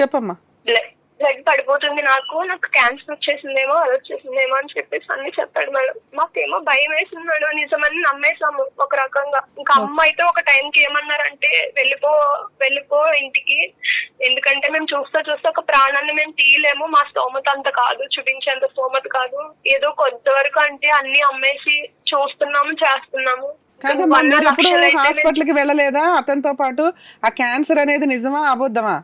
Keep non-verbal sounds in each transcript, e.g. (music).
చెప్పమ్మా. బ్లడ్ పడిపోతుంది నాకు నాకు క్యాన్సర్ వచ్చేసిందేమో అది వచ్చేసిందేమో అని చెప్పేసి అన్ని చెప్పాడు మేడం. మాకేమో భయం వేసింది మేడం నిజమని నమ్మేసాము ఒక రకంగా. ఇంకా అమ్మ అయితే ఒక టైంకి ఏమన్నారంటే వెళ్ళిపో వెళ్ళిపో ఇంటికి. ఎందుకంటే మేము చూస్తా చూస్తే ఒక ప్రాణాన్ని మేము తీయలేము మా స్తోమత అంత కాదు చూపించేంత స్తోమత కాదు. ఏదో కొంతవరకు అంటే అన్ని అమ్మేసి చూస్తున్నాము చేస్తున్నాము. కాదమ్మా మీరు హాస్పిటల్కి వెళ్ళలేదా? అతనితో పాటు ఆ క్యాన్సర్ అనేది నిజమా అబద్ధమా?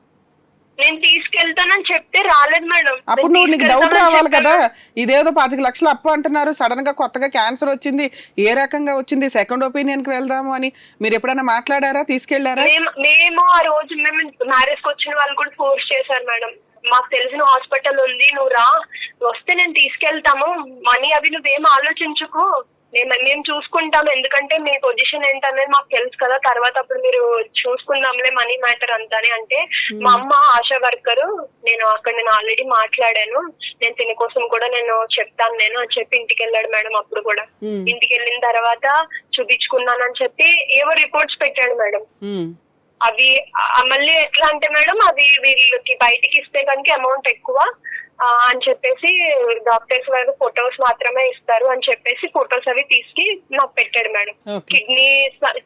నేను తీసుకెళ్తానని చెప్తే రాలేదు మేడం. అప్పుడు నువ్వు నీకు డౌట్ రావాలి కదా. ఇదేదో పాతిక లక్షలు అప్పు అంటున్నారు. సడన్గా కొత్తగా క్యాన్సర్ వచ్చింది. ఏ రకంగా వచ్చింది? సెకండ్ ఒపీనియన్కి వెళ్దాము అని. మీరు ఎప్పుడైనా మాట్లాడారా? తీసుకెళ్ళారా? మేము మేము ఆ రోజు మేము మ్యారేజ్కి వచ్చిన వాళ్ళు కూడా ఫోర్స్ చేశారు మేడం. మాకు తెలిసిన హాస్పిటల్ ఉంది. నువ్వు రా. వస్తే నేను తీసుకెళ్తాము. మనీ అవి నువ్వేం ఆలోచించుకో. మేము మేము చూసుకుంటాం ఎందుకంటే మీ పొజిషన్ ఏంటనేది మాకు తెలుసు కదా. తర్వాత అప్పుడు మీరు చూసుకుందాంలే మనీ మ్యాటర్ అంతా అని అంటే మా అమ్మ ఆశా వర్కర్ నేను అక్కడ నేను ఆల్రెడీ మాట్లాడాను. నేను తిని కోసం కూడా నేను చెప్తాను. నేను అని చెప్పి ఇంటికి వెళ్ళాడు మేడం అప్పుడు కూడా. ఉమ్, ఇంటికి వెళ్ళిన తర్వాత చూపించుకున్నానని చెప్పి ఏవో రిపోర్ట్స్ పెట్టాడు మేడం. ఉమ్, అవి మళ్ళీ ఎట్లా అంటే మేడం అవి వీళ్ళకి బయటికి ఇస్తే కనుక అమౌంట్ ఎక్కువ. అని చెప్పేసి డాక్టర్స్ వాళ్ళు ఫొటోస్ మాత్రమే ఇస్తారు అని చెప్పేసి ఫొటోస్ అవి తీసి నాకు పెట్టాడు మేడం. కిడ్నీ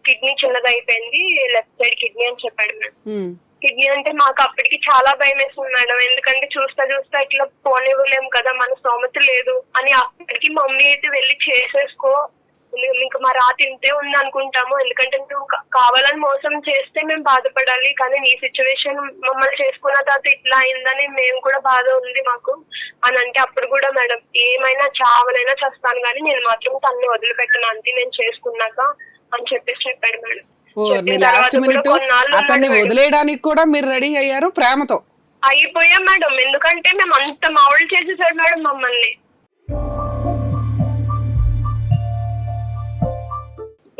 కిడ్నీ చిన్నది అయిపోయింది లెఫ్ట్ సైడ్ కిడ్నీ అని చెప్పాడు మేడం. కిడ్నీ అంటే మాకు అప్పటికి చాలా భయం వేసింది మేడం. ఎందుకంటే చూస్తా చూస్తా ఇట్లా పోనివ్వలేము కదా మన స్తోమత లేదు అని అప్పటికి మమ్మీ అయితే వెళ్ళి చేసేసుకో ఇంకా మా రాత ఇంతే ఉంది అనుకుంటాము ఎందుకంటే నువ్వు కావాలని మోసం చేస్తే మేము బాధపడాలి. కానీ నీ సిచ్యువేషన్ మమ్మల్ని చేసుకున్న తర్వాత ఇట్లా అయిందని మేము కూడా బాధ ఉంది మాకు. అని అంటే అప్పుడు కూడా మేడం ఏమైనా చావనైనా చేస్తాను. కానీ నేను మాత్రం తన్ని వదిలిపెట్టను. అంతే నేను చేసుకున్నాక అని చెప్పేసి చెప్పాడు మేడం. లాస్ట్ మినిట్ అతన్ని. వదిలేయడానికి కూడా మీరు రెడీ అయ్యారు ప్రేమతో. అయిపోయాం మేడం. ఎందుకంటే మేము అంత మావులు చేసేసాడు మేడం మమ్మల్ని.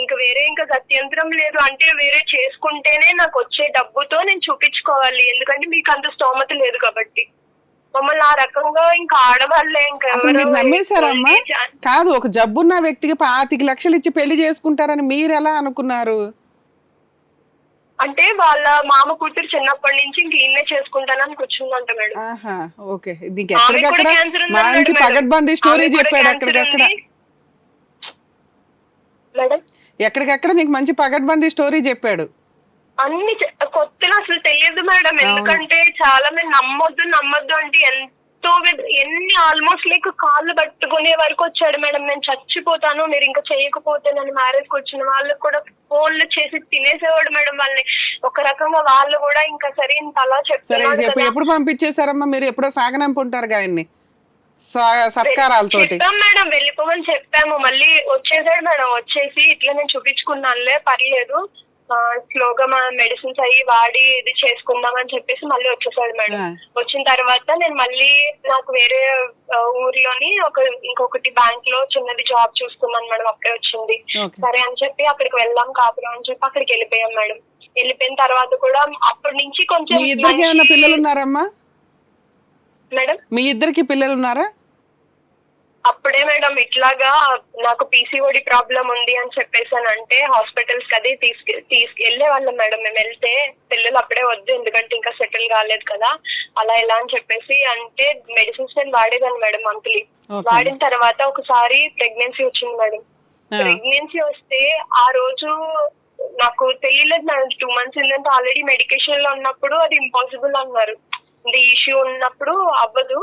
ఇంకా వేరే ఇంకా గత్యంతరం లేదు. అంటే వేరే చేసుకుంటేనే నాకు వచ్చే డబ్బుతో నేను చూపించుకోవాలి. ఎందుకంటే మీకు అంత స్తోమత లేదు కాబట్టి. మమ్మల్ని ఆ రకంగా ఇంకా ఆడవాళ్ళే ఇంకా నమ్మేశారమ్మా? కాదు ఒక జబ్బున్న వ్యక్తికి పాతిక లక్షలు ఇచ్చి పెళ్ళి చేసుకుంటారని మీరు ఎలా అనుకున్నారు? అంటే వాళ్ళ మామ కూతురు చిన్నప్పటి నుంచి ఇంక ఈయనే చేసుకుంటానని కూర్చుందంట మేడం. ఓకే. మంచి. పగడ్బందీ స్టోరీ చెప్పాడు. మేడం? ఎక్కడికక్కడ నీకు మంచి పగడ్బందీ స్టోరీ చెప్పాడు. అన్ని కొత్తలో అసలు తెలియదు మేడం. ఎందుకంటే చాలా మంది నమ్మొద్దు నమ్మొద్దు అంటే ఎంతో విధ- ఎన్ని ఆల్మోస్ట్ లైక్ కాళ్ళు పట్టుకునే వరకు వచ్చాడు మేడం. నేను చచ్చిపోతాను మీరు ఇంకా చేయకపోతే నన్ను మ్యారేజ్ వచ్చిన వాళ్ళకి కూడా ఫోన్లు చేసి తినేసేవాడు మేడం వాళ్ళని. ఒక రకంగా వాళ్ళు కూడా ఇంకా సరే ఇంత అలా చెప్తున్నాడు ఎప్పుడు పంపించేశారమ్మా మీరు? ఎప్పుడో సాగనంపు ఉంటారు ఆయన్ని. సత్కారాలతోటి. చెప్పాం మేడం వెళ్ళిపోమని చెప్పాము. మళ్ళీ వచ్చేసాడు మేడం. వచ్చేసి ఇట్లా నేను చూపించుకున్నానులే పర్లేదు. స్లోగా మా మెడిసిన్స్ అయ్యి వాడి ఇది చేసుకుందాం అని చెప్పేసి మళ్ళీ వచ్చేసాడు మేడం. వచ్చిన తర్వాత నేను మళ్ళీ నాకు వేరే ఊర్లోని ఒక ఇంకొకటి బ్యాంక్లో చిన్నది జాబ్ చూసుకున్నాను మేడం అప్పుడే వచ్చింది. సరే అని చెప్పి అక్కడికి వెళ్దాం కాపురం అని చెప్పి అక్కడికి వెళ్ళిపోయాం మేడం. వెళ్ళిపోయిన తర్వాత కూడా అప్పటి నుంచి కొంచెం పిల్లలు ఉన్నారమ్మా మేడం? మీ ఇద్దరికి పిల్లలు ఉన్నారా? అప్పుడే మేడం ఇట్లాగా నాకు పీసీఓడి ప్రాబ్లం ఉంది అని చెప్పేసానంటే హాస్పిటల్స్ అది తీసుకు తీసుకెళ్ళే వాళ్ళం మేడం. మేము వెళ్తే పిల్లలు అప్పుడే వద్దు ఎందుకంటే ఇంకా సెటిల్ కాలేదు కదా. అలా ఎలా అని చెప్పేసి అంటే మెడిసిన్స్ నేను వాడేదాన్ని మేడం మంత్లీ. వాడిన తర్వాత ఒకసారి ప్రెగ్నెన్సీ వచ్చింది మేడం. ప్రెగ్నెన్సీ వస్తే ఆ రోజు నాకు తెలియలేదు మేడం. టూ మంత్స్ ఏంటంటే ఆల్రెడీ మెడికేషన్లో ఉన్నప్పుడు అది ఇంపాసిబుల్ అన్నారు. ఇది ఇష్యూ ఉన్నప్పుడు అవ్వదు.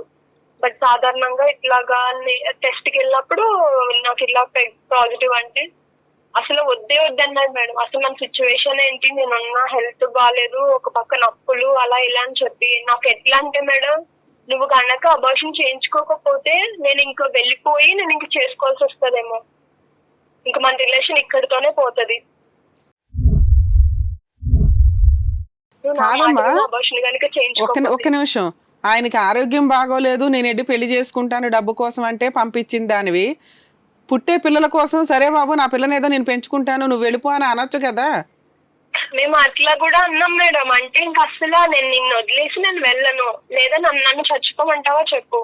బట్ సాధారణంగా ఇట్లాగా టెస్ట్కి వెళ్ళినప్పుడు నాకు ఇలా పాజిటివ్ అంటే అసలు వద్దే వద్దన్నారు మేడం. అసలు మన సిచ్యువేషన్ ఏంటి? నేనున్న హెల్త్ బాగాలేదు ఒక పక్క నొప్పులు అలా ఇలా అని చెప్పి. నాకు ఎట్లా అంటే మేడం నువ్వు కనుక అబార్షన్ చేయించుకోకపోతే నేను ఇంకా వెళ్ళిపోయి నేను ఇంక చేసుకోవాల్సి వస్తుందేమో. ఇంకా మన రిలేషన్ ఇక్కడితోనే పోతుంది నువ్వు నా కాదమ్మా. ఒక్క నిమిషం. ఆయనకి ఆరోగ్యం బాగోలేదు నేను ఎడ్డి పెళ్ళి చేసుకుంటాను డబ్బు కోసం అంటే పంపించింది దానివి. పుట్టే పిల్లల కోసం సరే బాబు నా పిల్లని ఏదో నేను పెంచుకుంటాను నువ్వు వెళ్ళిపో అని అనొచ్చు కదా? మేము అట్లా కూడా అన్నాం మేడం. అంటే ఇంక అసలు నేను నిన్ను వదిలేసి నేను వెళ్ళను. లేదా నన్ను నన్ను చచ్చిపోమంటావా చెప్పు.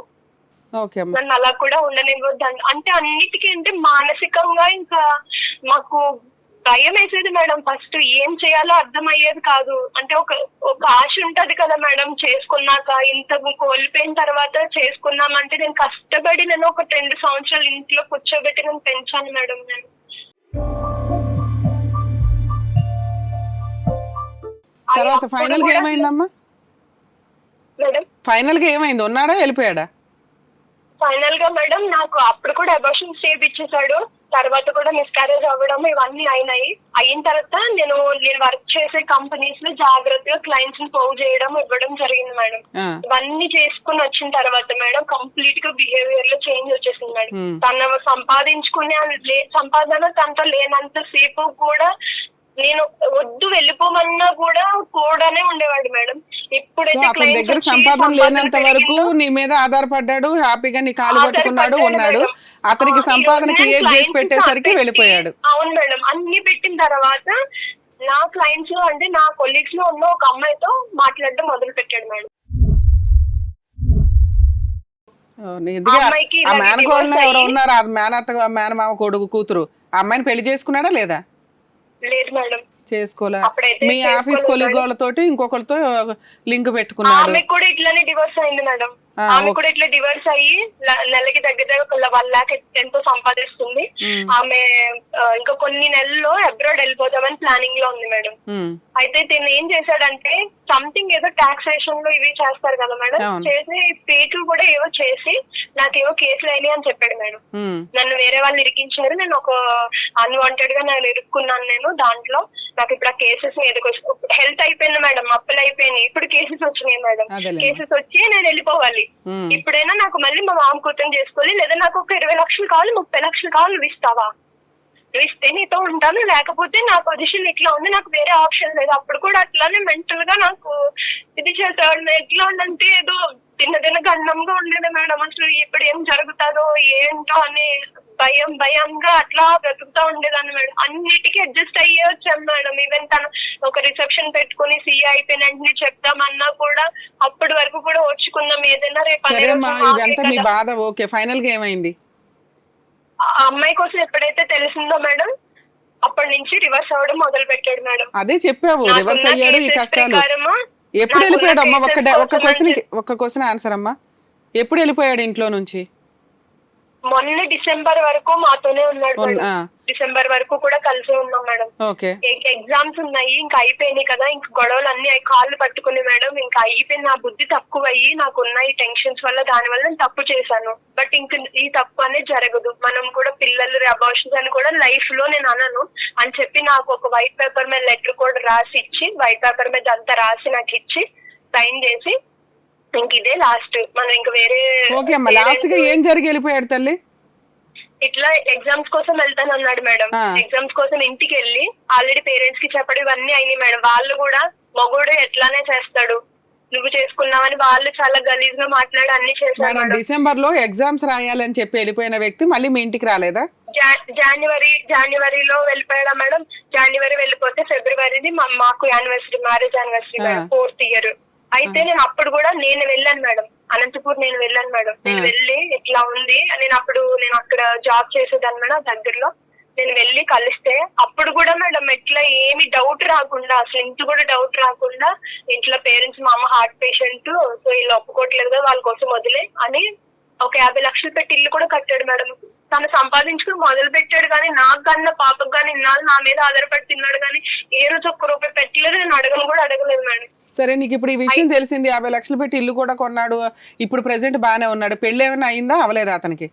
నన్ను అలా కూడా ఉండనివ్వద్దు అంటే అన్నిటికీ అంటే మానసికంగా ఇంకా మాకు భయం వేసేది మేడం. ఫస్ట్ ఏం చేయాలో అర్థం అయ్యేది కాదు. అంటే ఒక ఒక ఆశ ఉంటది కదా మేడం. చేసుకున్నాక ఇంత కోల్పోయిన తర్వాత చేసుకున్నామంటే నేను కష్టపడి నేను ఒక రెండు సంవత్సరాలు ఇంట్లో కూర్చోబెట్టి నేను పెంచాను మేడం నేను. తర్వాత ఫైనల్గా ఏమైందమ్మా? మేడం. ఫైనల్గా ఏమైంది? ఉన్నాడా వెళ్ళిపోయాడా? ఫైనల్గా మేడం నాకు అప్పుడు కూడా అబార్షన్ స్టేజ్ ఇచ్చేసాడు. తర్వాత కూడా మిస్కారేజ్ అవ్వడం ఇవన్నీ అయినాయి. అయిన తర్వాత నేను నేను వర్క్ చేసే కంపెనీస్లో జాగ్రత్తగా క్లయింట్స్ని పోగు చేయడం ఇవ్వడం జరిగింది మేడం. ఇవన్నీ చేసుకుని వచ్చిన తర్వాత మేడం కంప్లీట్గా బిహేవియర్లో చేంజ్ వచ్చేసింది మేడం. తన సంపాదించుకునే సంపాదన తనతో లేనంత సేపు కూడా నేను వద్దు వెళ్ళిపోమన్నా కూడా కూడానే ఉండేవాడు మేడం. ఇప్పుడైతే అతని దగ్గర సంపాదన సంపాదన లేనంత వరకు నీ మీద ఆధారపడ్డాడు హ్యాపీగా నీ కాలు పట్టుకున్నాడు ఉన్నాడు. అతనికి ఏజ్ నేను చేసి పెట్టేసరికి పెట్టి- వెళ్ళిపోయాడు. అవును మేడం. అన్ని పెట్టిన తర్వాత నా క్లయింట్స్లో అంటే నా కొలీగ్స్లో ఉన్న ఒక అమ్మాయితో మాట్లాడడం మొదలు పెట్టాడు మేడం. మేనకోడలు divorce ఎవరో ఉన్నారు? ఆ మేనత్త మేనమామ కొడుకు కూతురు. ఆ అమ్మాయిని పెళ్ళి చేసుకున్నాడా లేదా? లేదు మేడం. చేసుకోలే. మీ ఆఫీస్ చేసుకోలేదు కొలిగ్ మేడం. వాళ్ళతోటి ఇంకొకరితో లింక్ పెట్టుకున్నాడు. ఆమె కూడా ఇట్లానే డివోర్స్ అయింది మేడం. ఆమె. కూడా ఇట్లా డివోర్స్ అయ్యి నెలకి దగ్గర దగ్గర ఒక వన్ లాక్ ఎంతో సంపాదిస్తుంది. ఆమె ఇంకా కొన్ని నెలల్లో అబ్రాడ్ వెళ్ళిపోదామని ప్లానింగ్లో ఉంది మేడం. అయితే తిను ఏం చేశాడంటే సంథింగ్ ఏదో టాక్సేషన్లో ఇవి చేస్తారు కదా మేడం. చేసి స్టేట్లు కూడా ఏవో చేసి నాకేవో కేసులు అయినాయి అని చెప్పాడు మేడం. నన్ను వేరే వాళ్ళు ఇరికించారు. నేను ఒక అన్వాంటెడ్గా నేను ఇరుక్కున్నాను నేను దాంట్లో. నాకు ఇప్పుడు ఆ కేసెస్ హెల్త్ అయిపోయింది మేడం. అప్పులు అయిపోయినాయి. ఇప్పుడు కేసెస్ వచ్చినాయి మేడం. కేసెస్ వచ్చి నేను వెళ్ళిపోవాలి. Hmm. ఇప్పుడైనా నాకు మళ్ళీ మా మామ కూతురు చేసుకోవాలి లేదా నాకు ఒక ఇరవై లక్షలు కావాలి ముప్పై లక్షలు కావాలి నువ్వు ఇస్తావా? నువ్వు ఇస్తే నీతో ఉంటాను లేకపోతే నా పొజిషన్ ఇట్లా ఉంది నాకు వేరే ఆప్షన్ లేదు. అప్పుడు కూడా అట్లానే మెంటల్గా నాకు ఇది చేసేవాడు ఎట్లా ఉందంటే ఏదో తిన్న తిన్న గండంగా ఉండేది మేడం. అసలు ఇప్పుడు ఏం జరుగుతుందో ఏంటో అని భయం భయంగా అట్లా బ్రతుకుతా ఉండేదాన్ని మేడం. అన్నిటికీ అడ్జస్ట్ అయ్యే వచ్చాను మేడం. ఈవెన్ తను ఒక రిసెప్షన్ పెట్టుకుని సీఏ అయిపోయిన వెంటనే చెప్దామన్నా కూడా అప్పటి వరకు కూడా ఓర్చుకున్నాం. ఏదైనా రేపు మీ. బాధ. ఓకే ఫైనల్గా ఏమైంది అమ్మాయి కోసం ఎప్పుడైతే తెలిసిందో మేడం అప్పటి నుంచి రివర్స్ అవ్వడం మొదలు పెట్టాడు మేడం. అదే చెప్పావు. రివర్స్ అయ్యాడు ఈ కష్టాలు. ఎప్పుడు వెళ్ళిపోయాడు అమ్మా? ఒక్క ఒక్క క్వశ్చన్ ఒక్క క్వశ్చన్ ఆన్సర్ అమ్మా. ఎప్పుడు వెళ్ళిపోయాడు ఇంట్లో నుంచి? మొన్న డిసెంబర్ వరకు మాతోనే ఉన్నాడు. డిసెంబర్ వరకు కూడా కలిసే ఉన్నాం మేడం. ఎగ్జామ్స్ ఉన్నాయి ఇంకా అయిపోయినాయి కదా ఇంక గొడవలు అన్ని కాళ్ళు పట్టుకుని మేడం ఇంకా అయిపోయింది నా బుద్ధి తక్కువ అయ్యి నాకున్న ఈ టెన్షన్స్ వల్ల దాని వల్ల నేను తప్పు చేశాను. బట్ ఇంక ఈ తప్పు అనేది జరగదు. మనం కూడా పిల్లలు అబార్షన్స్ అని కూడా లైఫ్లో నేను అనను. అని చెప్పి నాకు ఒక వైట్ పేపర్ మీద లెటర్ కూడా రాసి ఇచ్చి వైట్ పేపర్ మీద అంతా రాసి నాకు ఇచ్చి సైన్ చేసి ఇంక ఇదే లాస్ట్ మనం ఇంక వేరే ఓకే అమ్మా లాస్ట్గా ఏం జరిగి వెళ్ళిపోయాడు తల్లి? ఇట్లా ఎగ్జామ్స్ కోసం వెళ్తాను అన్నాడు మేడం. ఆ. ఎగ్జామ్స్ కోసం ఇంటికి వెళ్ళి ఆల్రెడీ పేరెంట్స్కి చెప్పడం ఇవన్నీ అయినాయి మేడం. వాళ్ళు కూడా మగుడు ఎట్లానే చేస్తాడు? నువ్వు చేసుకున్నావని వాళ్ళు చాలా గలీజ్గా మాట్లాడి అన్ని చేశారు మేడం మేడం. డిసెంబర్లో ఎగ్జామ్స్ రాయాలని చెప్పి వెళ్ళిపోయిన వ్యక్తి మళ్ళీ మీ ఇంటికి రాలేదా? జా- జనవరి జనవరిలో వెళ్ళిపోయాడా మేడం? జనవరి వెళ్ళిపోతే ఫిబ్రవరిది మా- మాకు యానివర్సరీ మ్యారేజ్ యానివర్సరీ ఆ. ఫోర్త్ ఇయర్ అయితే నేను అప్పుడు కూడా నేను వెళ్ళాను మేడం. అనంతపూర్ నేను వెళ్ళాను మేడం. నేను. వెళ్ళి ఇట్లా ఉంది నేను అప్పుడు నేను అక్కడ జాబ్ చేసేదాన్ని మేడం దగ్గరలో. నేను వెళ్ళి కలిస్తే అప్పుడు కూడా మేడం ఎట్లా ఏమి డౌట్ రాకుండా అసలు ఇంటి కూడా డౌట్ రాకుండా ఇంట్లో పేరెంట్స్ మా అమ్మ హార్ట్ పేషెంట్ సో వీళ్ళు ఒప్పుకోవట్లేదు కదా వాళ్ళ కోసం వదిలే అని ఒక యాభై లక్షలు పెట్టి ఇల్లు కూడా కట్టాడు మేడం. తను సంపాదించుకుని మొదలు పెట్టాడు కానీ నాకు కన్నా పాపకు కానీ ఇన్నాళ్ళు నా మీద ఆధారపడి తిన్నాడు కానీ ఏ రోజు ఒక్క రూపాయి పెట్టలేదు నేను అడగను కూడా అడగలేదు మేడం. సరే నీకు ఇప్పుడు ఈ విషయం తెలిసింది యాభై లక్షలు పెట్టి ఇల్లు కూడా కొన్నాడు ఇప్పుడు ప్రెసెంట్ బాగానే ఉన్నాడు పెళ్ళి ఏమైనా అయిందా? అవలేదా అతనికి?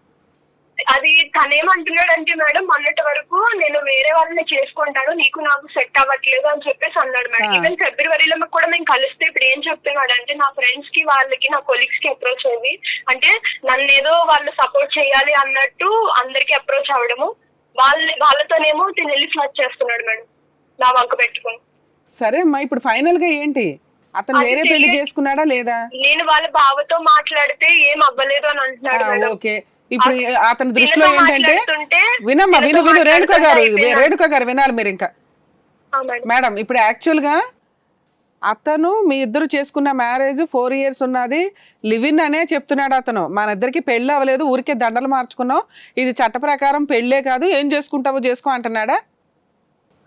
అది తనేమంటున్నాడంటే మేడం మొన్నటి వరకు నేను వేరే వాళ్ళని చేసుకుంటాను నీకు నాకు సెట్ అవ్వట్లేదు అని చెప్పేసి అన్నాడు మేడం. ఈవెన్ ఫిబ్రవరిలో కూడా మేము కలిస్తే ఇప్పుడు ఏం చెప్తున్నాడు అంటే నా ఫ్రెండ్స్కి వాళ్ళకి నా కొలీగ్స్కి అప్రోచ్ అయ్యి అంటే నన్ను ఏదో వాళ్ళు సపోర్ట్ చేయాలి అన్నట్టు అందరికి అప్రోచ్ అవ్వడము వాళ్ళ వాళ్ళతోనేమో తిని వెళ్ళి ఫ్లడ్ చేస్తున్నాడు మేడం నా వంక పెట్టుకుని. సరే అమ్మా ఇప్పుడు ఫైనల్గా ఏంటి? అతను వేరే పెళ్ళి. చేసుకున్నాడా లేదా? నేను వాళ్ళ బావతో మాట్లాడితే ఏం అవ్వలేదు అని అంటున్నాడు ఓకే. ఇప్పుడు అతని దృష్టిలో ఏంటంటే వినమ్మా విను విను. రేణుక గారు రేణుక గారు వినాలి మీరు ఇంకా. మేడం. ఇప్పుడు యాక్చువల్గా అతను మీ ఇద్దరు చేసుకున్న మ్యారేజ్ ఫోర్ ఇయర్స్ ఉన్నది. లివిన్ అనే చెప్తున్నాడు అతను. మన ఇద్దరికి పెళ్ళి అవ్వలేదు ఊరికే దండలు మార్చుకున్నాం ఇది చట్ట ప్రకారం పెళ్ళే కాదు. ఏం చేసుకుంటావో చేసుకో అంటున్నాడా?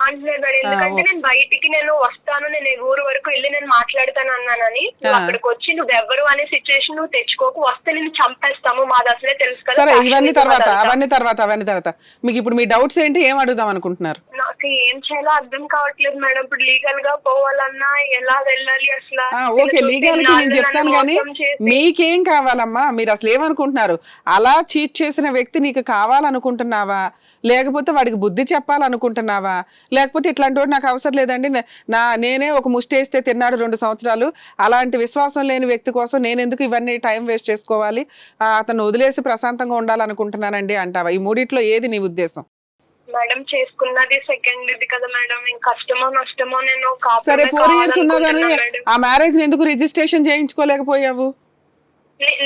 అంటున్నారు మేడం. ఎందుకంటే నేను బయటికి నేను వస్తాను నేను ఊరు వరకు వెళ్ళి నేను మాట్లాడతాను అన్నానని. నువ్వు. అక్కడికి వచ్చి నువ్వు ఎవరు అనే సిచ్యువేషన్ నువ్వు తెచ్చుకోకు. వస్తే నేను చంపేస్తాము. మాది అసలే తెలుసు కదా సరే ఇవన్నీ తర్వాత. అవన్నీ తర్వాత అవన్నీ తర్వాత. మీకు ఇప్పుడు మీ డౌట్స్ ఏంటి? ఏం అడుగుదాం అనుకుంటున్నారు? నాకు ఏం చేయాలో అర్థం కావట్లేదు మేడం. ఇప్పుడు లీగల్గా పోవాలన్నా ఎలా వెళ్ళాలి అసలు? ఓకే లీగల్కి నేను చెప్తాను కానీ మీకేం కావాలమ్మా? మీరు అసలు ఏమనుకుంటున్నారు? అలా చీట్ చేసిన వ్యక్తి నీకు కావాలనుకుంటున్నావా? లేకపోతే వాడికి బుద్ధి చెప్పాలనుకుంటున్నావా? లేకపోతే ఇట్లాంటి వాడు నాకు అవసరం లేదండి. నే- నేనే ఒక ముష్టి వేస్తే తిన్నాడు రెండు సంవత్సరాలు. అలాంటి విశ్వాసం లేని వ్యక్తి కోసం నేను ఎందుకు ఇవన్నీ టైం వేస్ట్ చేసుకోవాలి? అతను వదిలేసి ప్రశాంతంగా ఉండాలనుకుంటున్నానండి అంటావా? ఈ మూడిట్లో ఏది నీ ఉద్దేశం? మేడం చేసుకున్నది సెకండ్ ఇది కదా మేడం. కష్టమో నష్టమో నేను సరే ఫోర్ ఇయర్స్ ఉన్నదని. ఆ మ్యారేజ్ ఎందుకు రిజిస్ట్రేషన్ చేయించుకోలేకపోయావు?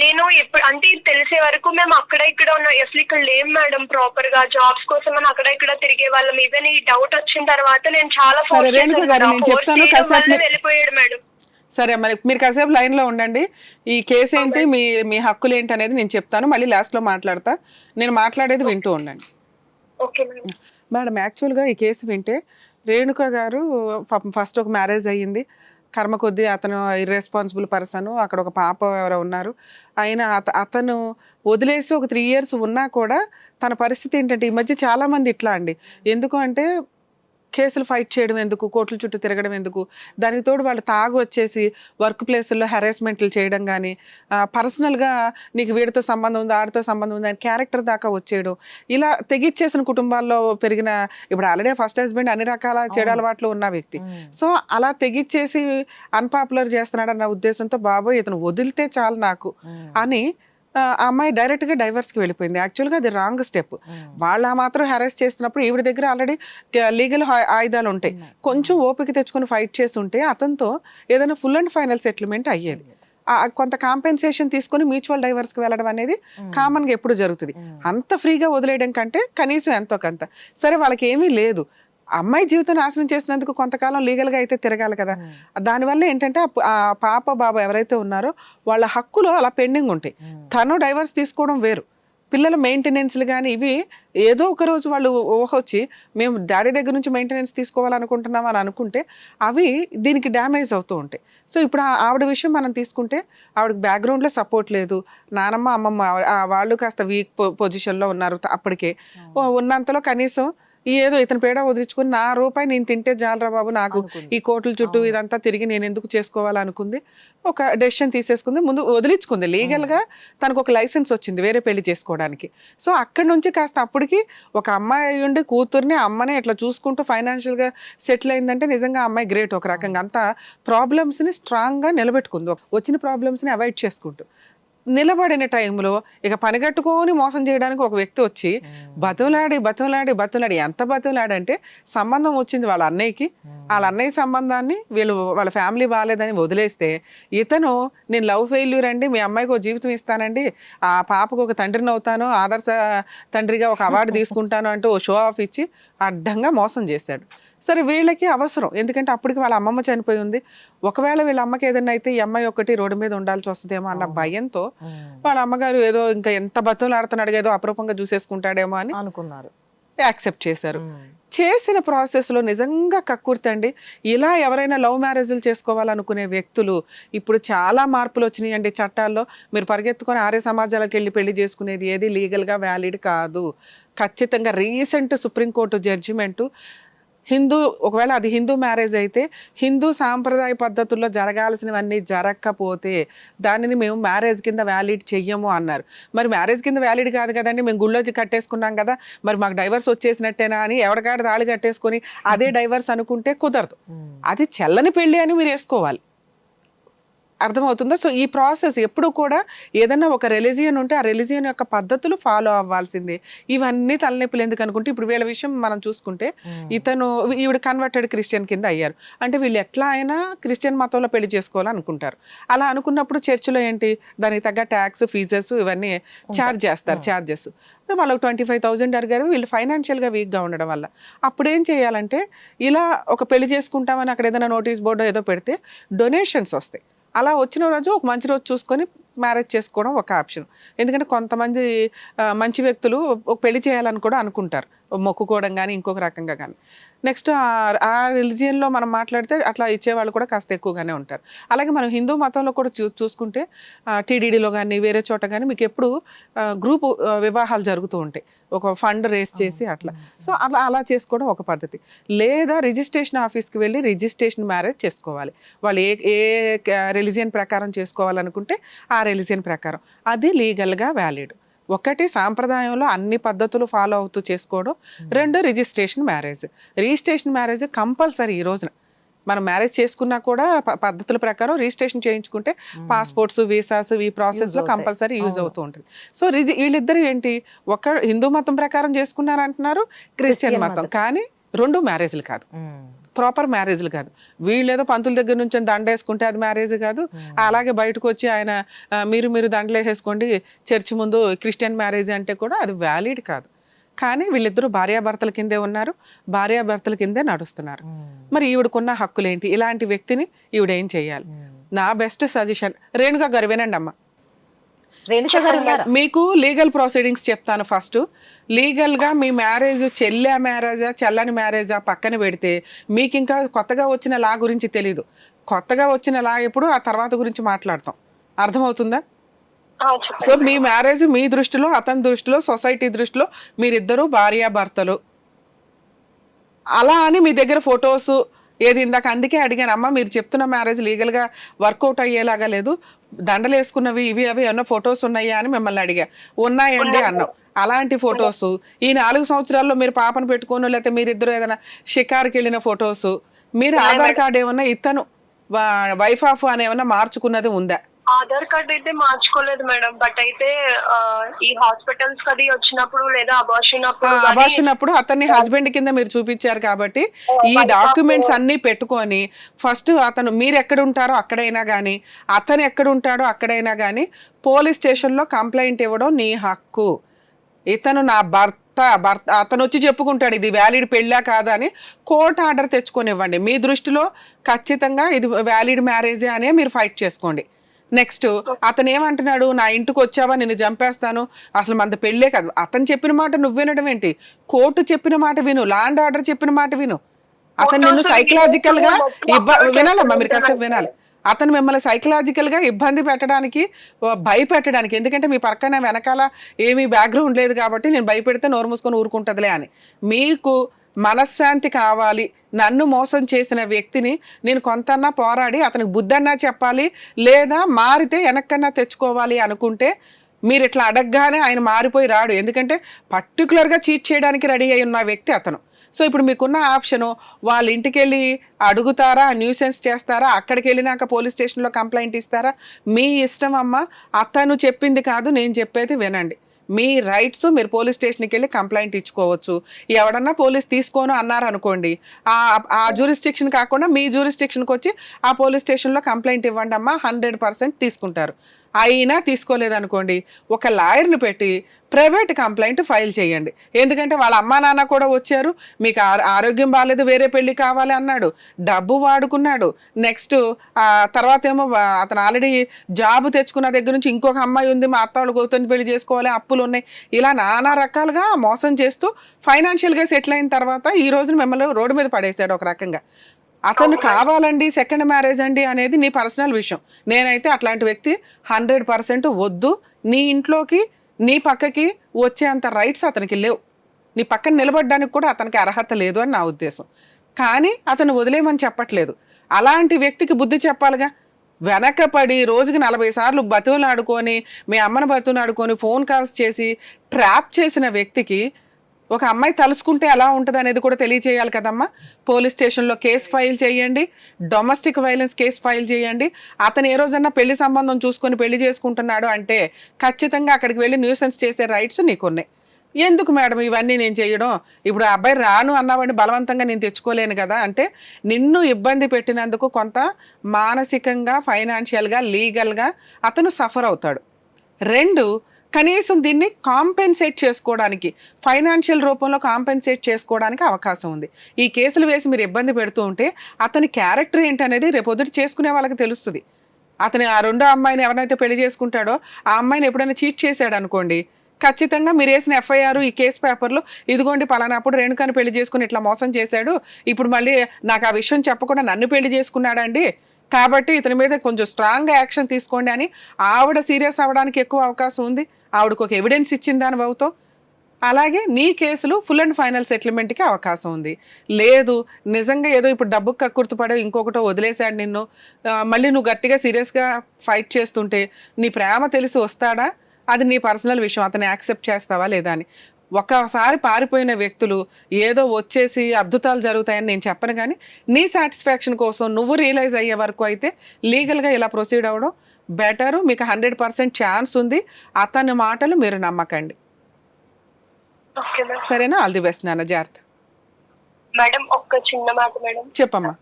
నేను ఇప్పుడు అంటే తెలిసే వరకు మేము అక్కడ ఇక్కడ ఉన్నాం అసలు ఇక్కడ లేం మేడం ప్రాపర్గా జాబ్స్ కోసం అని అక్కడ ఇక్కడ తిరిగే వాళ్ళం. ఈవెన్ ఈ డౌట్ వచ్చిన తర్వాత నేను చాలా చేశాను వెళ్ళిపోయాడు మేడం. సరే మరి మీరు కాసేపు లైన్లో ఉండండి. ఈ కేసు ఏంటి మీ మీ హక్కులు ఏంటి అనేది నేను చెప్తాను. మళ్ళీ లాస్ట్లో మాట్లాడతా. నేను మాట్లాడేది వింటూ ఉండండి. Okay madam. మేడం యాక్చువల్గా ఈ కేసు వింటే రేణుక గారు ఫస్ట్ ఒక మ్యారేజ్ అయ్యింది. కర్మ కొద్దీ అతను ఇర్రెస్పాన్సిబుల్ పర్సన్ అక్కడ ఒక పాప ఎవరో ఉన్నారు. అయినా అత అతను వదిలేసి ఒక త్రీ ఇయర్స్ ఉన్నా కూడా తన పరిస్థితి ఏంటంటే ఈ మధ్య చాలామంది ఇట్లా అండి. ఎందుకు అంటే కేసులు ఫైట్ చేయడం ఎందుకు? కోర్టుల చుట్టూ తిరగడం ఎందుకు? దానికి తోడు వాళ్ళు తాగు వచ్చేసి వర్క్ ప్లేసుల్లో హెరాస్మెంట్లు చేయడం కానీ పర్సనల్గా నీకు వీడితో సంబంధం ఉంది ఆడితో సంబంధం ఉంది అని క్యారెక్టర్ దాకా వచ్చేయడం. ఇలా తెగిచ్చేసిన కుటుంబాల్లో పెరిగిన ఇప్పుడు ఆల్రెడీ ఫస్ట్ హస్బెండ్ అన్ని రకాల చెడు. అలవాట్లు ఉన్న వ్యక్తి. సో అలా తెగిచ్చేసి అన్పాపులర్ చేస్తున్నాడు అన్న ఉద్దేశంతో బాబోయ్ ఇతను వదిలితే చాలు నాకు అని ఆ అమ్మాయి డైరెక్ట్గా డైవర్స్కి వెళ్ళిపోయింది. యాక్చువల్గా అది రాంగ్ స్టెప్ వాళ్ళ మాత్రం హెరాస్ చేస్తున్నప్పుడు ఈవిడ దగ్గర ఆల్రెడీ లీగల్ ఆయుధాలు ఉంటాయి. కొంచెం ఓపిక తెచ్చుకొని ఫైట్ చేసి ఉంటే అతనితో ఏదైనా ఫుల్ అండ్ ఫైనల్ సెటిల్మెంట్ అయ్యేది. ఆ కొంత కాంపెన్సేషన్ తీసుకొని మ్యూచువల్ డైవర్స్కి వెళ్ళడం అనేది కామన్గా ఎప్పుడు జరుగుతుంది. అంత ఫ్రీగా వదిలేయడం కంటే కనీసం ఎంతో కొంత. సరే వాళ్ళకి ఏమీ లేదు. అమ్మాయి జీవితం నాశనం చేసినందుకు కొంతకాలం లీగల్గా అయితే తిరగాలి కదా. దానివల్ల ఏంటంటే ఆ పాప బాబు ఎవరైతే ఉన్నారో వాళ్ళ హక్కులు అలా పెండింగ్ ఉంటాయి. తను డైవర్స్ తీసుకోవడం వేరు. పిల్లల మెయింటెనెన్స్లు కానీ ఇవి ఏదో ఒక రోజు వాళ్ళు ఊహ వచ్చి మేము డాడీ దగ్గర నుంచి మెయింటెనెన్స్ తీసుకోవాలనుకుంటున్నాం అని అనుకుంటే అవి దీనికి డ్యామేజ్ అవుతూ ఉంటాయి. సో ఇప్పుడు ఆ- ఆవిడ విషయం మనం తీసుకుంటే ఆవిడకి బ్యాక్గ్రౌండ్లో సపోర్ట్ లేదు. నానమ్మ అమ్మమ్మ వాళ్ళు కాస్త వీక్ పొజిషన్లో ఉన్నారు అప్పటికే. ఉన్నంతలో కనీసం ఏదో ఇతని పేడ వదిలించుకుని నా రూపాయి నేను తింటే జాలరా బాబు నాకు ఈ కోర్టుల చుట్టూ. ఇదంతా తిరిగి నేను ఎందుకు చేసుకోవాలనుకుంది? ఒక డెసిషన్ తీసేసుకుంది. ముందు వదిలించుకుంది. లీగల్గా తనకు ఒక లైసెన్స్ వచ్చింది వేరే పెళ్ళి చేసుకోవడానికి. సో అక్కడి నుంచి కాస్త అప్పటికి ఒక అమ్మాయి ఉండి కూతుర్ని అమ్మని ఇట్లా చూసుకుంటూ ఫైనాన్షియల్గా సెటిల్ అయిందంటే నిజంగా ఆ అమ్మాయి గ్రేట్ ఒక రకంగా అంతా ప్రాబ్లమ్స్ని స్ట్రాంగ్గా నిలబెట్టుకుంది. వచ్చిన ప్రాబ్లమ్స్ని అవాయిడ్ చేసుకుంటూ. నిలబడిన టైంలో ఇక పనిగట్టుకొని మోసం చేయడానికి ఒక వ్యక్తి వచ్చి బతులాడి బతులాడి బతులాడి. ఎంత బతులాడంటే సంబంధం వచ్చింది వాళ్ళ అన్నయ్యకి. వాళ్ళ అన్నయ్య సంబంధాన్ని వీళ్ళు వాళ్ళ ఫ్యామిలీ బాగాలేదని వదిలేస్తే ఇతను నేను లవ్ ఫెయిల్యూర్ అండి మీ అమ్మాయికి ఒక జీవితం ఇస్తానండి ఆ పాపకు ఒక తండ్రిని అవుతాను ఆదర్శ తండ్రిగా ఒక అవార్డు తీసుకుంటాను అంటూ ఓ షో ఆఫ్ ఇచ్చి అడ్డంగా మోసం చేశాడు. సరే వీళ్ళకి అవసరం. ఎందుకంటే అప్పటికి వాళ్ళ అమ్మమ్మ చనిపోయి ఉంది. ఒకవేళ వీళ్ళ అమ్మకి ఏదైనా అయితే ఈ అమ్మాయి ఒకటి రోడ్డు మీద ఉండాల్సి వస్తుందేమో అన్న. భయంతో వాళ్ళ అమ్మగారు ఏదో ఇంకా ఎంత బతులు ఆడుతున్నాడు ఏదో అపరూపంగా చూసేసుకుంటాడేమో అని అనుకున్నారు. యాక్సెప్ట్ చేశారు. చేసిన ప్రాసెస్లో నిజంగా కక్కుర్తండి ఇలా ఎవరైనా లవ్ మ్యారేజ్లు చేసుకోవాలనుకునే వ్యక్తులు ఇప్పుడు చాలా మార్పులు వచ్చినాయి అండి చట్టాల్లో. మీరు పరిగెత్తుకొని ఆర్య సమాజాలకు వెళ్ళి పెళ్ళి చేసుకునేది ఏది లీగల్గా వ్యాలిడ్ కాదు. ఖచ్చితంగా రీసెంట్ సుప్రీంకోర్టు జడ్జిమెంటు హిందూ ఒకవేళ అది హిందూ మ్యారేజ్ అయితే హిందూ సాంప్రదాయ పద్ధతుల్లో జరగాల్సినవన్నీ జరగకపోతే దానిని మేము మ్యారేజ్ కింద వ్యాలిడ్ చెయ్యము అన్నారు. మరి మ్యారేజ్ కింద వ్యాలిడ్ కాదు కదండి మేము గుళ్ళో కట్టేసుకున్నాం కదా మరి మాకు డైవర్స్ వచ్చేసినట్టేనా అని ఎవరికాడ తాళి కట్టేసుకొని అదే (laughs) డైవర్స్ అనుకుంటే కుదరదు. అది చెల్లని పెళ్ళి అని మీరు వేసుకోవాలి. అర్థమవుతుందా? సో ఈ ప్రాసెస్ ఎప్పుడు కూడా ఏదైనా ఒక రెలిజియన్ ఉంటే ఆ రెలిజియన్ యొక్క పద్ధతులు ఫాలో అవ్వాల్సిందే. ఇవన్నీ తలనొప్పులు ఎందుకు అనుకుంటే ఇప్పుడు వీళ్ళ విషయం మనం చూసుకుంటే ఇతను ఈవిడ కన్వర్టెడ్ క్రిస్టియన్ కింద అయ్యారు. అంటే వీళ్ళు ఎట్లా అయినా క్రిస్టియన్ మతంలో పెళ్ళి చేసుకోవాలనుకుంటారు అలా అనుకున్నప్పుడు చర్చిలో ఏంటి? దానికి తగ్గ ట్యాక్స్ ఫీజెస్ ఇవన్నీ ఛార్జ్ చేస్తారు ఛార్జెస్ వాళ్ళకి ట్వంటీ ఫైవ్ థౌజండ్ అడిగారు. వీళ్ళు ఫైనాన్షియల్గా వీక్గా ఉండడం వల్ల. అప్పుడు ఏం చేయాలంటే ఇలా ఒక పెళ్ళి చేసుకుంటామని అక్కడ ఏదైనా నోటీస్ బోర్డు ఏదో పెడితే డొనేషన్స్ వస్తాయి. అలా వచ్చిన రోజు ఒక మంచి రోజు చూసుకొని మ్యారేజ్ చేసుకోవడం ఒక ఆప్షన్. ఎందుకంటే కొంతమంది మంచి వ్యక్తులు ఒక పెళ్ళి చేయాలని కూడా అనుకుంటారు. మొక్కుకోవడం కానీ ఇంకొక రకంగా కానీ నెక్స్ట్ ఆ రిలిజియన్లో మనం మాట్లాడితే అట్లా ఇచ్చేవాళ్ళు కూడా కాస్త ఎక్కువగానే ఉంటారు. అలాగే మనం హిందూ మతంలో కూడా చూ చూసుకుంటే టీడీడీలో కానీ వేరే చోట కానీ మీకు ఎప్పుడు గ్రూప్ వివాహాలు జరుగుతూ ఉంటాయి. ఒక ఫండ్ రేస్ చేసి అట్లా. సో అలా అలా చేసుకోవడం ఒక పద్ధతి. లేదా రిజిస్ట్రేషన్ ఆఫీస్కి వెళ్ళి రిజిస్ట్రేషన్ మ్యారేజ్ చేసుకోవాలి. వాళ్ళు ఏ ఏ రిలిజియన్ ప్రకారం చేసుకోవాలనుకుంటే ఆ రిలిజియన్ ప్రకారం. అది లీగల్గా వ్యాలిడ్. ఒకటి సాంప్రదాయంలో అన్ని పద్ధతులు ఫాలో అవుతూ చేసుకోవడం రెండు registration marriage registration marriage compulsory ఈ రోజున. మనం మ్యారేజ్ చేసుకున్నా కూడా పద్ధతుల ప్రకారం రిజిస్ట్రేషన్ చేయించుకుంటే పాస్పోర్ట్స్ వీసాస్ ఈ ప్రాసెస్ Use లో అవుతాయి. Compulsory use. అవుతూ ఉంటుంది. సో రిజి వీళ్ళిద్దరు ఏంటి? ఒక హిందూ మతం ప్రకారం చేసుకున్నారు అంటున్నారు క్రిస్టియన్ మతం. మతం. కానీ రెండు మ్యారేజ్లు కాదు. ప్రాపర్ మ్యారేజ్లు కాదు. వీళ్ళేదో పంతుల దగ్గర నుంచి దండ వేసుకుంటే అది మ్యారేజ్ కాదు. అలాగే బయటకు వచ్చి ఆయన మీరు మీరు దండలు వేసేసుకోండి చర్చి ముందు క్రిస్టియన్ మ్యారేజ్ అంటే కూడా అది వ్యాలిడ్ కాదు. కానీ వీళ్ళిద్దరూ భార్యాభర్తల కిందే ఉన్నారు. భార్యాభర్తల కిందే నడుస్తున్నారు. మరి ఈవిడకున్న హక్కులేంటి? ఇలాంటి వ్యక్తిని ఈవిడ ఏం చేయాలి నా బెస్ట్ సజెషన్ రేణుగా గారు వినండి అమ్మ రేణుక గారు ఉన్నారా. మీకు లీగల్ ప్రొసీడింగ్స్ చెప్తాను ఫస్ట్. లీగల్గా మీ మ్యారేజ్ చెల్లె మ్యారేజా చెల్లని మ్యారేజా పక్కన పెడితే మీకు ఇంకా కొత్తగా వచ్చిన లా గురించి తెలీదు. కొత్తగా వచ్చిన లా ఎప్పుడు ఆ తర్వాత గురించి మాట్లాడతాం. అర్థమవుతుందా? సో మీ మ్యారేజ్ మీ దృష్టిలో అతని దృష్టిలో సొసైటీ దృష్టిలో మీరిద్దరూ భార్యాభర్తలు. అలా అని మీ దగ్గర ఫొటోస్ ఏది ఇందాక అందుకే అడిగాను అమ్మ మీరు చెప్తున్న మ్యారేజ్ లీగల్గా వర్కౌట్ అయ్యేలాగా లేదు దండలు వేసుకున్నవి ఇవి అవి ఏమన్నా ఫొటోస్ ఉన్నాయా అని మిమ్మల్ని అడిగా. ఉన్నాయండి అన్నాం అలాంటి ఫొటోస్ ఈ నాలుగు సంవత్సరాల్లో మీరు పాపను పెట్టుకోను లేకపోతే మీరిద్దరు ఏదైనా షికార్కి వెళ్ళిన ఫొటోస్ మీరు ఆధార్ కార్డు ఏమన్నా ఇతను వైఫ్ ఆఫ్ అని ఏమన్నా మార్చుకున్నది ఉందా? ఆధార్ కార్డ్ అయితే మార్చుకోలేదు మేడం. బట్ అయితే ఈ హాస్పిటల్స్ కది వచ్చినప్పుడు లేదా అబార్షన్ అప్పుడు అబార్షన్ అప్పుడు అతన్ని హస్బెండ్ కింద మీరు చూపించారు కాబట్టి ఈ డాక్యుమెంట్స్ అన్ని పెట్టుకొని ఫస్ట్ అతను మీరు ఎక్కడ ఉంటారో అక్కడైనా కానీ అతను ఎక్కడ ఉంటాడో అక్కడైనా కానీ పోలీస్ స్టేషన్లో కంప్లైంట్ ఇవ్వడం నీ హక్కు. ఇతను నా భర్త భర్త అతను వచ్చి చెప్పుకుంటాడు ఇది వ్యాలిడ్ పెళ్ళా కాదా అని కోర్ట్ ఆర్డర్ తెచ్చుకొని ఇవ్వండి మీ దృష్టిలో ఖచ్చితంగా ఇది వ్యాలిడ్ మ్యారేజే అనే మీరు ఫైట్ చేసుకోండి. నెక్స్ట్ అతను ఏమంటున్నాడు నా ఇంటికి వచ్చావా నిన్ను చంపేస్తాను అసలు మన పెళ్ళే కాదు. అతను చెప్పిన మాట నువ్వు వినడం ఏంటి? కోర్టు చెప్పిన మాట విను లాండ్ ఆర్డర్ చెప్పిన మాట విను. అతను నిన్ను సైకలాజికల్గా ఇబ్బ వినాలమ్మా మీరు కాసేపు వినాలి. అతను మిమ్మల్ని సైకలాజికల్గా ఇబ్బంది పెట్టడానికి భయపెట్టడానికి ఎందుకంటే మీ పక్కన వెనకాల ఏమీ బ్యాక్గ్రౌండ్ లేదు కాబట్టి నేను భయపెడితే నోరు మూసుకొని ఊరుకుంటుందిలే అని. మీకు మనశ్శాంతి కావాలి. నన్ను మోసం చేసిన వ్యక్తిని నేను కొంతన్నా పోరాడి అతనికి బుద్ధన్నా చెప్పాలి లేదా మారితే వెనక్కన్నా తెచ్చుకోవాలి అనుకుంటే మీరు ఇట్లా అడగగానే ఆయన మారిపోయి రాడు. ఎందుకంటే పర్టికులర్గా చీట్ చేయడానికి రెడీ అయి ఉన్న వ్యక్తి అతను. సో ఇప్పుడు మీకున్న ఆప్షను వాళ్ళ ఇంటికి వెళ్ళి అడుగుతారా న్యూసెన్స్ చేస్తారా అక్కడికి వెళ్ళినాక పోలీస్ స్టేషన్లో కంప్లైంట్ ఇస్తారా? మీ ఇష్టం అమ్మ అతను చెప్పింది కాదు నేను చెప్పేది వినండి. మీ రైట్స్ మీరు పోలీస్ స్టేషన్కి వెళ్ళి కంప్లైంట్ ఇచ్చుకోవచ్చు. ఎవడన్నా పోలీస్ తీసుకోను అన్నారు అనుకోండి ఆ ఆ జ్యూరిస్టిక్షన్ కాకుండా మీ జ్యూరిస్టిక్షన్కి వచ్చి ఆ పోలీస్ స్టేషన్లో కంప్లైంట్ ఇవ్వండి అమ్మా హండ్రెడ్ పర్సెంట్ తీసుకుంటారు. అయినా తీసుకోలేదనుకోండి ఒక లాయర్ని పెట్టి ప్రైవేట్ కంప్లైంట్ ఫైల్ చేయండి. ఎందుకంటే వాళ్ళ అమ్మా నాన్న కూడా వచ్చారు. మీకు ఆ- ఆరోగ్యం బాగాలేదు వేరే పెళ్ళి కావాలి అన్నాడు. డబ్బు వాడుకున్నాడు. నెక్స్ట్ తర్వాత ఏమో అతను ఆల్రెడీ జాబ్ తెచ్చుకున్న దగ్గర నుంచి ఇంకొక అమ్మాయి ఉంది. మా అత్త వాళ్ళు గౌతమి పెళ్ళి చేసుకోవాలి అప్పులు ఉన్నాయి. ఇలా నానా రకాలుగా మోసం చేస్తూ ఫైనాన్షియల్గా సెటిల్ అయిన తర్వాత ఈ రోజున మిమ్మల్ని రోడ్డు మీద పడేశాడు ఒక రకంగా. అతను కావాలండి సెకండ్ మ్యారేజ్ అండి అనేది నీ పర్సనల్ విషయం. నేనైతే అట్లాంటి వ్యక్తి హండ్రెడ్ పర్సెంట్ వద్దు. నీ ఇంట్లోకి నీ పక్కకి వచ్చేంత రైట్స్ అతనికి లేవు. నీ పక్కన నిలబడడానికి కూడా అతనికి అర్హత లేదు అని నా ఉద్దేశం. కానీ అతను వదిలేయమని చెప్పట్లేదు. అలాంటి వ్యక్తికి బుద్ధి చెప్పాలిగా? వెనకపడి రోజుకి నలభై సార్లు బతువులు ఆడుకొని మీ అమ్మని బతువులు ఆడుకొని ఫోన్ కాల్స్ చేసి ట్రాప్ చేసిన వ్యక్తికి ఒక అమ్మాయి తలుసుకుంటే ఎలా ఉంటుంది అనేది కూడా తెలియచేయాలి కదమ్మా. పోలీస్ స్టేషన్లో కేసు ఫైల్ చేయండి. డొమెస్టిక్ వైలెన్స్ కేసు ఫైల్ చేయండి. అతను ఏ రోజన్నా పెళ్ళి సంబంధం చూసుకొని పెళ్ళి చేసుకుంటున్నాడు అంటే ఖచ్చితంగా అక్కడికి వెళ్ళి న్యూసెన్స్ చేసే రైట్స్ నీకున్నాయి. ఎందుకు మేడం ఇవన్నీ నేను చేయడం? ఇప్పుడు ఆ అబ్బాయి రాను అన్నావాడిని బలవంతంగా నేను తెచ్చుకోలేను కదా అంటే నిన్ను ఇబ్బంది పెట్టినందుకు కొంత మానసికంగా ఫైనాన్షియల్గా లీగల్గా అతను సఫర్ అవుతాడు. రెండు కనీసం దీన్ని కాంపెన్సేట్ చేసుకోవడానికి ఫైనాన్షియల్ రూపంలో కాంపెన్సేట్ చేసుకోవడానికి అవకాశం ఉంది. ఈ కేసులు వేసి మీరు ఇబ్బంది పెడుతూ ఉంటే అతని క్యారెక్టర్ ఏంటనేది రేపొద్దుట చేసుకునే వాళ్ళకి తెలుస్తుంది. అతని ఆ రెండో అమ్మాయిని ఎవరైతే పెళ్ళి చేసుకుంటాడో ఆ అమ్మాయిని ఎప్పుడైనా చీట్ చేశాడు అనుకోండి. ఖచ్చితంగా మీరు వేసిన ఎఫ్ఐఆర్ ఈ కేసు పేపర్లు ఇదిగోండి పలానాప్పుడు రేణుకాని పెళ్ళి చేసుకుని ఇట్లా మోసం చేశాడు. ఇప్పుడు మళ్ళీ నాకు ఆ విషయం చెప్పకుండా నన్ను పెళ్ళి చేసుకున్నాడండి. కాబట్టి ఇతని మీద కొంచెం స్ట్రాంగ్ యాక్షన్ తీసుకోండి అని ఆవిడ సీరియస్ అవ్వడానికి ఎక్కువ అవకాశం ఉంది. ఆవిడకు ఒక ఎవిడెన్స్ ఇచ్చింది దాని బాబుతో. అలాగే నీ కేసులు ఫుల్ అండ్ ఫైనల్ సెటిల్మెంట్కి అవకాశం ఉంది. లేదు నిజంగా ఏదో ఇప్పుడు డబ్బుకు పడవు ఇంకొకటో వదిలేశాడు నిన్ను. మళ్ళీ నువ్వు గట్టిగా సీరియస్గా ఫైట్ చేస్తుంటే నీ ప్రేమ తెలిసి వస్తాడా? అది నీ పర్సనల్ విషయం అతను యాక్సెప్ట్ చేస్తావా లేదా అని. ఒకసారి పారిపోయిన వ్యక్తులు ఏదో వచ్చేసి అద్భుతాలు జరుగుతాయని నేను చెప్పను కానీ నీ సాటిస్ఫాక్షన్ కోసం నువ్వు రియలైజ్ అయ్యే వరకు అయితే లీగల్గా ఇలా ప్రొసీడ్ అవ్వడం బెటరు. మీకు హండ్రెడ్ పర్సెంట్ ఛాన్స్ ఉంది. అతని మాటలు మీరు నమ్మకండి. సరేనా? ఆల్ ది బెస్ట్ నాన్న. జాగ్రత్త. మేడం ఒక్క చిన్న మాట మేడం. చెప్పమ్మా.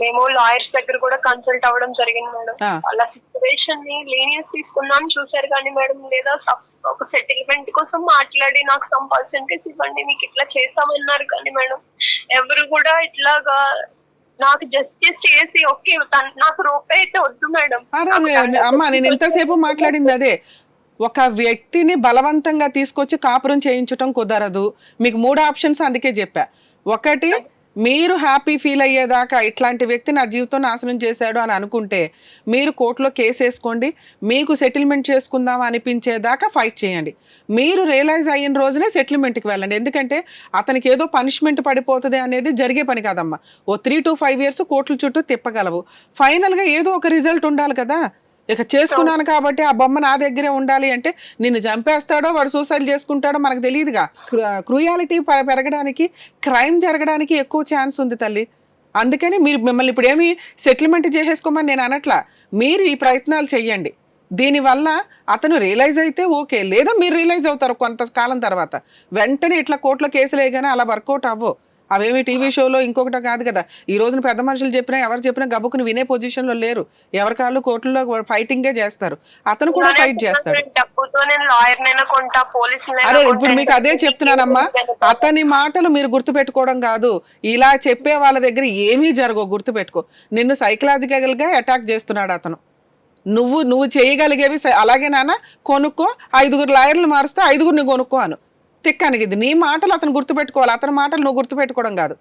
మేము లాయర్స్ దగ్గర కూడా కన్సల్ట్ అవ్వడం జరిగింది మేడం. అలా సిచ్యువేషన్ని లీనియస్ తీసుకుందాం చూసారు కానీ మేడం లేదా ఒక సెటిల్మెంట్ కోసం మాట్లాడి నాకు సమ్ పర్సెంటేజ్ ఇవ్వండి మీకు ఇట్లా చేస్తామన్నారు కానీ మేడం ఎవరు కూడా ఇట్లాగా నాకు జస్టిస్ చేసి ఓకే నాకు రూపాయి అయితే వద్దు మేడం. అమ్మా నేను ఇంతసేపు మాట్లాడింది అదే. ఒక వ్యక్తిని బలవంతంగా తీసుకొచ్చి కాపురం చేయించటం కుదరదు. మీకు మూడు ఆప్షన్స్ అందుకే చెప్పా. ఒకటి మీరు హ్యాపీ ఫీల్ అయ్యేదాకా ఇట్లాంటి వ్యక్తి నా జీవితం నాశనం చేశాడు అని అనుకుంటే మీరు కోర్టులో కేసు వేసుకోండి మీకు సెటిల్మెంట్ చేసుకుందాం అనిపించేదాకా ఫైట్ చేయండి. మీరు రియలైజ్ అయిన రోజునే సెటిల్మెంట్కి వెళ్ళండి. ఎందుకంటే అతనికి ఏదో పనిష్మెంట్ పడిపోతుంది అనేది జరిగే పని కాదమ్మా. ఓ త్రీ టు ఫైవ్ ఇయర్స్ కోర్టుల చుట్టూ తిప్పగలవు. ఫైనల్గా ఏదో ఒక రిజల్ట్ ఉండాలి కదా. ఇక చేసుకున్నాను కాబట్టి ఆ బొమ్మ నా దగ్గరే ఉండాలి అంటే నిన్ను చంపేస్తాడో వాడు సూసైడ్ చేసుకుంటాడో మనకు తెలియదుగా. క్రూయాలిటీ పెరగడానికి క్రైమ్ జరగడానికి ఎక్కువ ఛాన్స్ ఉంది తల్లి. అందుకని మీరు మిమ్మల్ని ఇప్పుడు ఏమి సెటిల్మెంట్ చేసేసుకోమని నేను అనట్లా. మీరు ఈ ప్రయత్నాలు చెయ్యండి. దీనివల్ల అతను రియలైజ్ అయితే ఓకే. లేదా మీరు రియలైజ్ అవుతారు కొంతకాలం తర్వాత. వెంటనే ఇట్లా కోర్టులో కేసులు వేయగానే అలా వర్కౌట్ అవ్వవు అవేమి టీవీ షోలో ఇంకొకటి కాదు కదా. ఈ రోజున పెద్ద మనుషులు చెప్పినా ఎవరు చెప్పినా గబుకుని వినే పొజిషన్లో లేరు. ఎవరి కాళ్ళు కోర్టులో ఫైటింగే చేస్తారు. అతను కూడా ఫైట్ చేస్తాడు. అదే ఇప్పుడు మీకు అదే చెప్తున్నానమ్మా. అతని మాటలు మీరు గుర్తుపెట్టుకోవడం కాదు. ఇలా చెప్పే వాళ్ళ దగ్గర ఏమీ జరగవు. గుర్తుపెట్టుకో. నిన్ను సైకలాజికల్గా అటాక్ చేస్తున్నాడు అతను. నువ్వు నువ్వు చేయగలిగేవి అలాగే నాన్న కొనుక్కో. ఐదుగురు లాయర్లు మారుస్తే ఐదుగురిని కొనుక్కో అను. తిక్కానికి ఇది. నీ మాటలు అతను గుర్తుపెట్టుకోవాలి. అతని మాటలు నువ్వు గుర్తుపెట్టుకోవడం కాదు.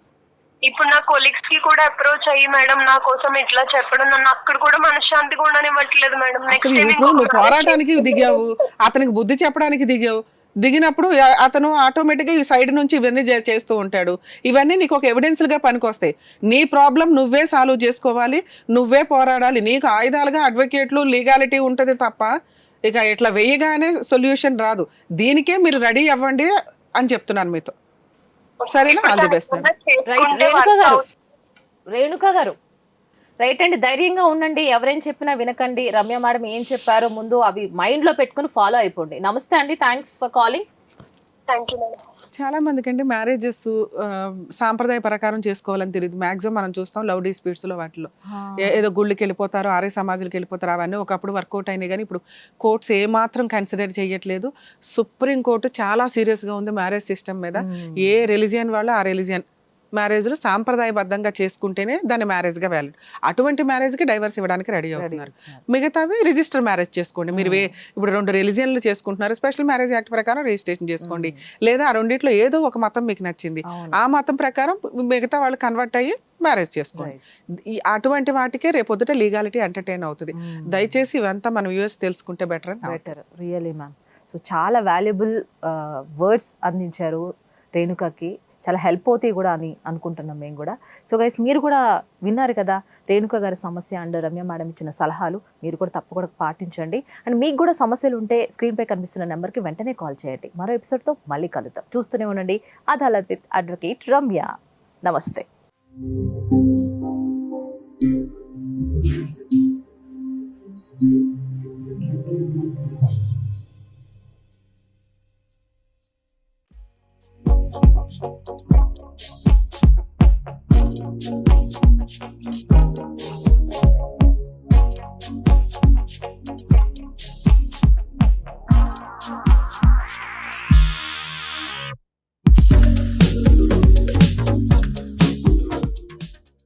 ఇప్పుడు నా కొలీగ్స్కి కూడా అప్రోచ్ అయ్యి మేడం నా కోసం ఇట్లా చెప్పడం నన్ను అక్కడ కూడా మనశ్శాంతి కూడా ఇవ్వట్లేదు మేడం నెక్స్ట్ నువ్వు పోరాటానికి దిగావు. అతనికి బుద్ధి చెప్పడానికి దిగావు. దిగినప్పుడు అతను ఆటోమేటిక్గా ఈ సైడ్ నుంచి ఇవన్నీ చేస్తూ ఉంటాడు. ఇవన్నీ నీకు ఒక ఎవిడెన్స్లుగా పనికొస్తాయి. నీ ప్రాబ్లం నువ్వే సాల్వ్ చేసుకోవాలి. నువ్వే పోరాడాలి. నీకు ఆయుధాలుగా అడ్వకేట్లు లీగాలిటీ ఉంటుంది తప్ప ఇక ఇట్లా వేయగానే సొల్యూషన్ రాదు. దీనికే మీరు రెడీ అవ్వండి అని చెప్తున్నాను మీతో. సరేనా? All the best. Right Renuka గారు. రేణుక గారు. రైట్ అండి ధైర్యంగా ఉండండి. ఎవరేం చెప్పినా వినకండి. రమ్య మేడం ఏం చెప్పారో ముందు అవి మైండ్లో పెట్టుకుని ఫాలో అయిపోండి. నమస్తే అండి. Thanks for calling thank you madam చాలా మందికి అండి మ్యారేజెస్ సాంప్రదాయ ప్రకారం చేసుకోవాలని తెలియదు మాక్సిమం మనం చూస్తాం లవ్ డిస్ప్యూట్స్లో వాటిలో ఏదో గుళ్ళకి వెళ్ళిపోతారు ఆర్య సమాజాలకు వెళ్ళిపోతారు అవన్నీ ఒకప్పుడు వర్కౌట్ అయినాయి. కానీ ఇప్పుడు కోర్ట్స్ ఏ మాత్రం కన్సిడర్ చేయట్లేదు. సుప్రీం కోర్టు చాలా serious గా ఉంది మ్యారేజ్ సిస్టమ్ మీద. ఏ రిలీజియన్ వాళ్ళు ఆ రిలీజియన్ మ్యారేజ్లు సాంప్రదాయబద్ధంగా చేసుకుంటేనే దాన్ని మ్యారేజ్గా వ్యాలిడ్ అటువంటి మ్యారేజ్కి డైవర్స్ ఇవ్వడానికి రెడీ అవుతున్నారు. మిగతావి రిజిస్టర్ మ్యారేజ్ చేసుకోండి. మీరు వే- ఇప్పుడు రెండు రిలీజియన్లు చేసుకుంటున్నారు. స్పెషల్ మ్యారేజ్ యాక్ట్ ప్రకారం రిజిస్ట్రేషన్ చేసుకోండి. లేదా ఆ రెండిట్లో ఏదో ఒక మతం మీకు నచ్చింది. ఆ మతం ప్రకారం మిగతా వాళ్ళు కన్వర్ట్ అయ్యి మ్యారేజ్ చేసుకోండి. అటువంటి వాటికే రేపొద్దుట లీగాలిటీ ఎంటర్టైన్ అవుతుంది. దయచేసి ఇవంతా మనం యూఎస్ తెలుసుకుంటే better better really ma'am so చాలా వాల్యుబుల్ వర్డ్స్ అందించారు రేణుకకి. చాలా హెల్ప్ అవుతాయి కూడా అని అనుకుంటున్నాం మేము కూడా. సో గైస్ మీరు కూడా విన్నారు కదా రేణుక గారి సమస్య అండ్ రమ్య మేడం ఇచ్చిన సలహాలు. మీరు కూడా తప్పకుండా పాటించండి. అండ్ మీకు కూడా సమస్యలు ఉంటే స్క్రీన్పై కనిపిస్తున్న నెంబర్కి వెంటనే కాల్ చేయండి. మరో ఎపిసోడ్తో మళ్ళీ కలుద్దాం. చూస్తూనే ఉండండి. అదాలత్ విత్ అడ్వకేట్ రమ్య నమస్తే Thank